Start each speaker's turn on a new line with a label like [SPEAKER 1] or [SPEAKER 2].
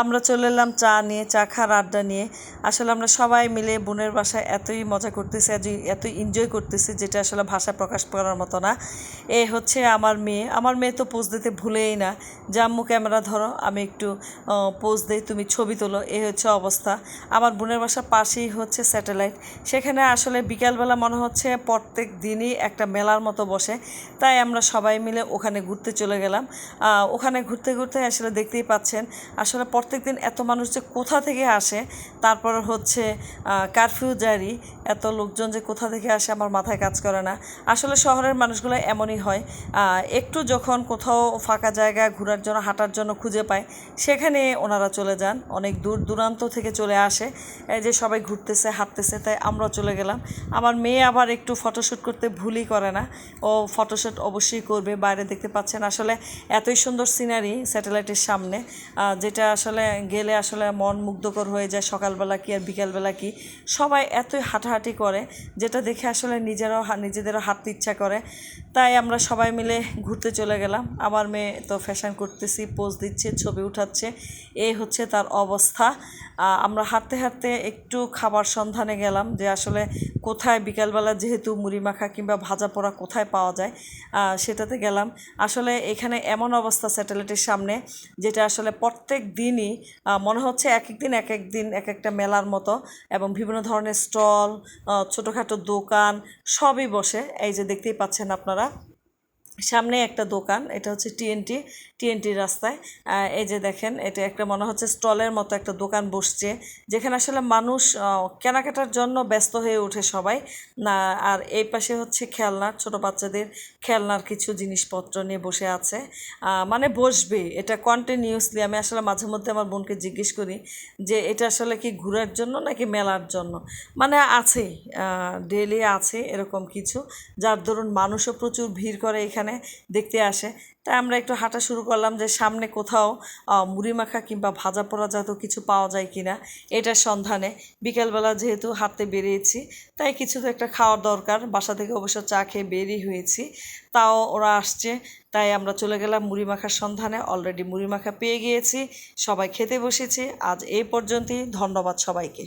[SPEAKER 1] আমরা চলে এলাম চা নিয়ে, চা খার আড্ডা নিয়ে। আসলে আমরা সবাই মিলে বোনের বাসায় এতই মজা করতেছি, এতই এনজয় করতেছি, যেটা আসলে ভাষা প্রকাশ করার মতো না। এ হচ্ছে আমার মেয়ে। আমার মেয়ে তো পোজ দিতে ভুলেই না। যে, আম্মু, ক্যামেরা ধরো, আমি একটু পোজ দিই, তুমি ছবি তোলো। এ হচ্ছে অবস্থা। আমার বোনের বাসার পাশেই হচ্ছে স্যাটেলাইট সেখানে আসলে বিকালবেলা মনে হচ্ছে প্রত্যেক দিনই একটা মেলার মতো বসে। তাই আমরা সবাই মিলে ওখানে ঘুরতে চলে গেলাম। ওখানে ঘুরতে ঘুরতে আসলে দেখতেই পাচ্ছেন, আসলে প্রত্যেক দিন এত মানুষ যে কোথা থেকে আসে, তারপর হচ্ছে কারফিউ জারি, এত লোকজন যে কোথা থেকে আসে আমার মাথায় কাজ করে না। আসলে শহরের মানুষগুলো এমনই হয় একটু যখন কোথাও ফাঁকা জায়গা ঘোরার জন্য, হাঁটার জন্য খুঁজে পায়, সেখানে ওনারা চলে যান, অনেক দূর দূরান্ত থেকে চলে আসে, এই যে সবাই ঘুরতেছে, হাঁটতেছে, তাই আমরা চলে গেলাম। আমার মেয়ে আবার একটু ফটোশ্যুট করতে ভুলই করে না, ও ফটোশ্যুট অবশ্যই করবে, বাইরে দেখতে পাচ্ছেন আসলে এতই সুন্দর সিনারি স্যাটেলাইটের সামনে যেটা আসলে গেলে আসলে মন মুগ্ধকর হয়ে যায়, সকালবেলা কি আর বিকালবেলা কি? সবাই এতই হাঁটাহাঁটি করে, যেটা দেখে আসলে নিজেরাও নিজেদেরও হাঁটতে ইচ্ছা করে। তাই আমরা সবাই মিলে ঘুরতে চলে গেলাম। আমার মেয়ে তো ফ্যাশন করতেছি পোজ দিচ্ছে, ছবি উঠাচ্ছে। এই হচ্ছে তার অবস্থা। আমরা হাঁটতে হাঁটতে একটু খাবার সন্ধানে গেলাম যে আসলে কোথায় বিকালবেলা যেহেতু মুড়ি মাখা কিংবা ভাজা পোড়া কোথায় পাওয়া যায় সেটাতে গেলাম। আসলে এখানে এমন অবস্থা স্যাটেলাইটের সামনে, যেটা আসলে প্রত্যেক দিনই মনে হচ্ছে এক একদিন এক এক দিন, এক একটা মেলার মতো এবং বিভিন্ন ধরনের স্টল ছোটোখাটো দোকান সবই বসে। এই যে দেখতেই পাচ্ছেন আপনারা। সামনে একটা দোকান, এটা হচ্ছে টিএনটি টিএনটি রাস্তায়। এই যে দেখেন, এটা একটা মনে হচ্ছে স্টলের মতো একটা দোকান বসছে, যেখানে আসলে মানুষ কেনাকাটার জন্য ব্যস্ত হয়ে ওঠে সবাই। না, আর এই পাশে হচ্ছে খেলনার, ছোট বাচ্চাদের খেলনার কিছু জিনিসপত্র নিয়ে বসে আছে। মানে বসবে, এটা কন্টিনিউসলি আমি আসলে মাঝে মধ্যে আমার বোনকে জিজ্ঞেস করি যে, এটা আসলে কি ঘোরার জন্য নাকি মেলার জন্য? মানে আছেই ডেলি আছে এরকম কিছু, যার দরুন মানুষও প্রচুর ভিড় করে এখানে। দেখতে আসে। তাই আমরা একটু হাঁটা শুরু করলাম যে সামনে কোথাও মুড়ি মাখা কিংবা ভাজা পোড়া জাতীয় কিছু পাওয়া যায় কিনা, এটার সন্ধানে। বিকেলবেলা যেহেতু হাঁটতে বেরিয়েছি, তাই কিছু তো একটা খাওয়ার দরকার। বাসা থেকে অবশ্য চা খেয়ে বেরিয়ে হয়েছি। তাও ওরা আসছে, তাই আমরা চলে গেলাম মুড়ি মাখার সন্ধানে। অলরেডি মুড়ি মাখা পেয়ে গিয়েছি, সবাই খেতে বসেছি। আজ এই পর্যন্তই, ধন্যবাদ সবাইকে।